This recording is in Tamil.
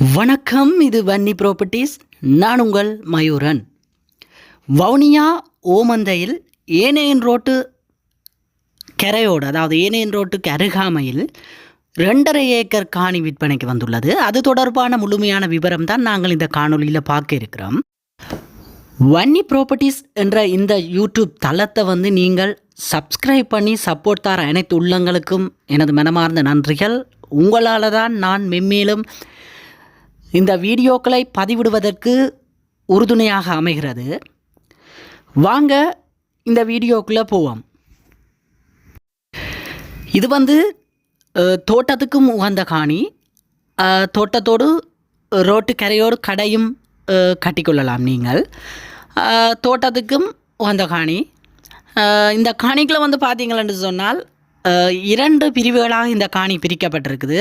வணக்கம் இது வன்னி ப்ராப்பர்ட்டிஸ் நான் உங்கள் மயூரன். வவுனியா ஓமந்தையில் ஏனையன் ரோட்டு கரையோடு அதாவது ஏனையன் ரோட்டுக்கு அருகாமையில் ரெண்டரை ஏக்கர் காணி விற்பனைக்கு வந்துள்ளது. அது தொடர்பான முழுமையான விவரம் தான் நாங்கள் இந்த காணொலியில் பார்க்க இருக்கிறோம். வன்னி ப்ராப்பர்ட்டிஸ் என்ற இந்த யூடியூப் தளத்தை வந்து நீங்கள் சப்ஸ்கிரைப் பண்ணி சப்போர்ட் தர அனைத்து உள்ளங்களுக்கும் எனது மனமார்ந்த நன்றிகள். உங்களால் தான் நான் மென்மேலும் இந்த வீடியோக்களை பதிவிடுவதற்கு உறுதுணையாக அமைகிறது. வாங்க இந்த வீடியோக்குள்ளே போவோம். இது வந்து தோட்டத்துக்கும் உகந்த காணி. தோட்டத்தோடு ரோட்டு கரையோடு கடையும் கட்டிக்கொள்ளலாம் நீங்கள். தோட்டத்துக்கும் உகந்த காணி. இந்த காணிக்குள்ள வந்து பார்த்தீங்களென்று சொன்னால் இரண்டு பிரிவுகளாக இந்த காணி பிரிக்கப்பட்டிருக்குது.